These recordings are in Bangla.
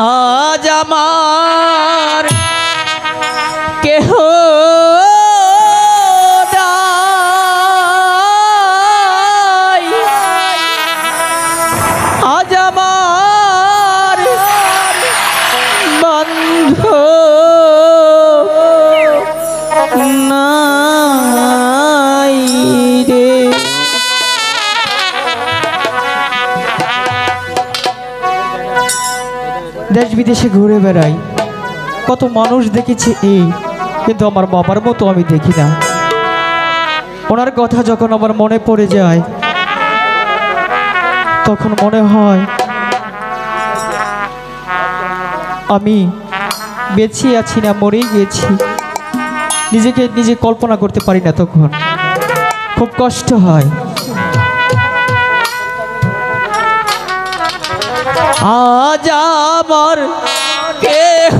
আজ আমার দেশ বিদেশে ঘুরে বেড়াই। কত মানুষ দেখেছি এই, কিন্তু আমার বাবার মতো আমি দেখি না। ওনার কথা যখন আমার মনে পড়ে যায়, তখন মনে হয়, আমি বেঁচে আছি না, মরেই গেছি নিজেকে নিজে কল্পনা করতে পারি না তখন। খুব কষ্ট হয়। আজ আমার কেহ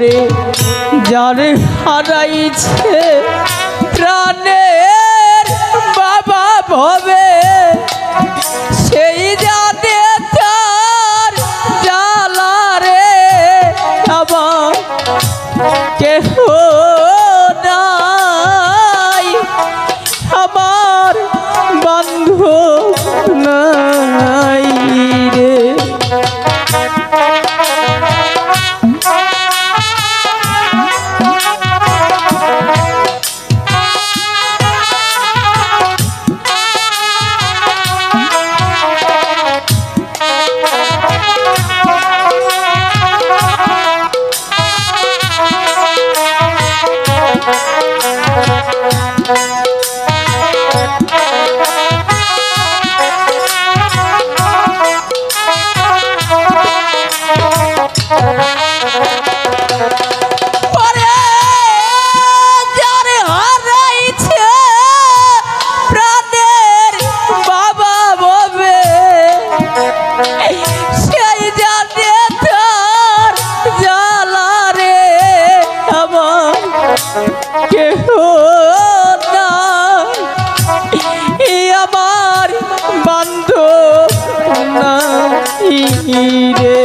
ওরে যারে হারাইছে প্রাণের বাবা ভবে। রে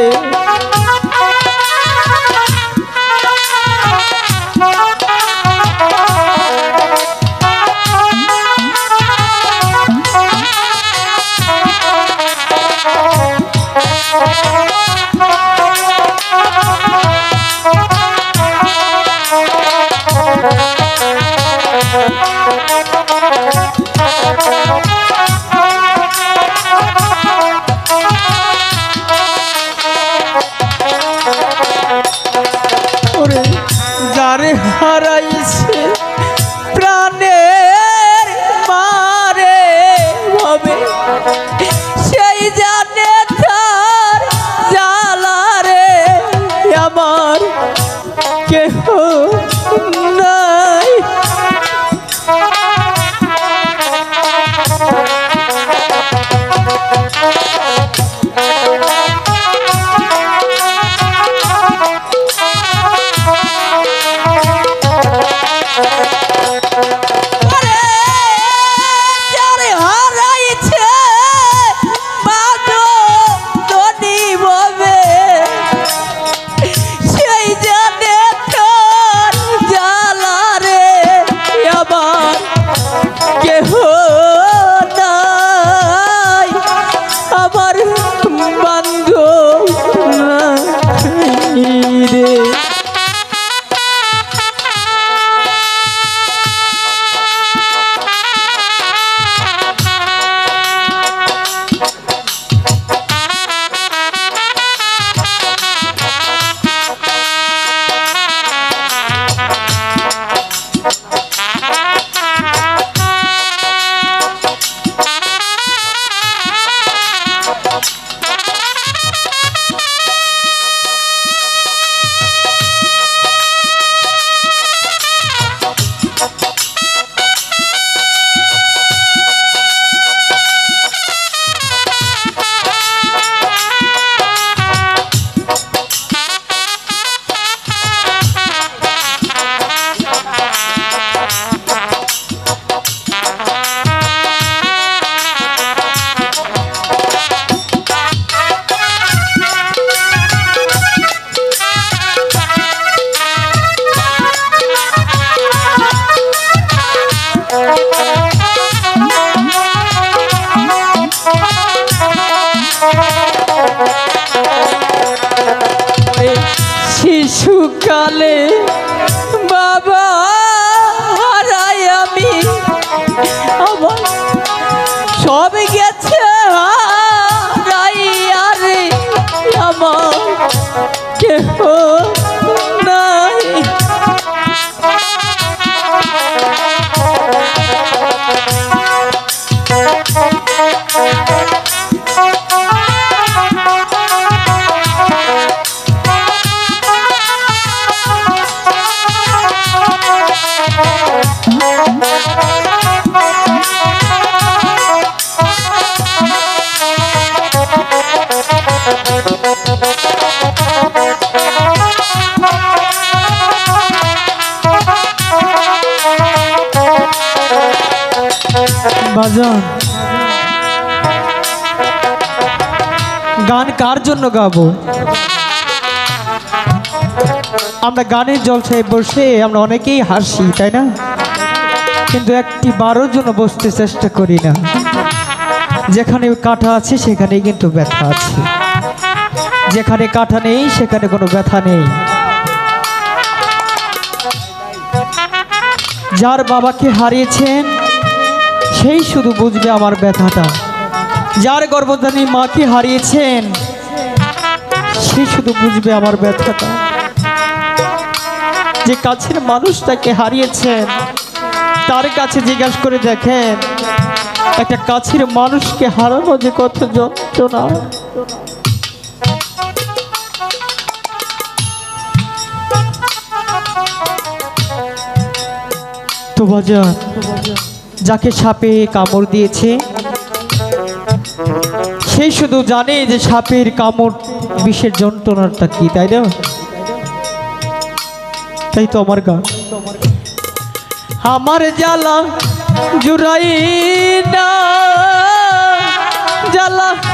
শিশুকালে বাবা হারাই আমি। আমার সব বাজান। গান কার জন্য গাবো? আমরা গানের জলসায় বসে আমরা অনেকেই হাসি, তাই না? কিন্তু একটি বারোর জন্য বসতে চেষ্টা করি না। যেখানে কাঁটা আছে, সেখানেই কিন্তু ব্যথা আছে। যেখানে কাঁটা নেই, সেখানে কোনো ব্যথা নেই। যার বাবাকে হারিয়েছেন সেই শুধু বুঝবে আমার ব্যথাটা। যার গর্ভধানী মাকে হারিয়েছেন, সে শুধু বুঝবে আমার ব্যথাটা। যে কাছের মানুষটাকে হারিয়েছেন, তার কাছে জিজ্ঞাসা করে দেখেন, একটা কাছের মানুষকে হারানো যে কত যন্ত্রণা। তো বাজার যাকে সাপে কামড় দিয়েছে। সে শুধু জানে যে সাপের কামড় বিষের যন্ত্রণাটা কি, তাই না? তাই তো আমার গান। আমার জ্বালা জুড়াই না, জ্বালা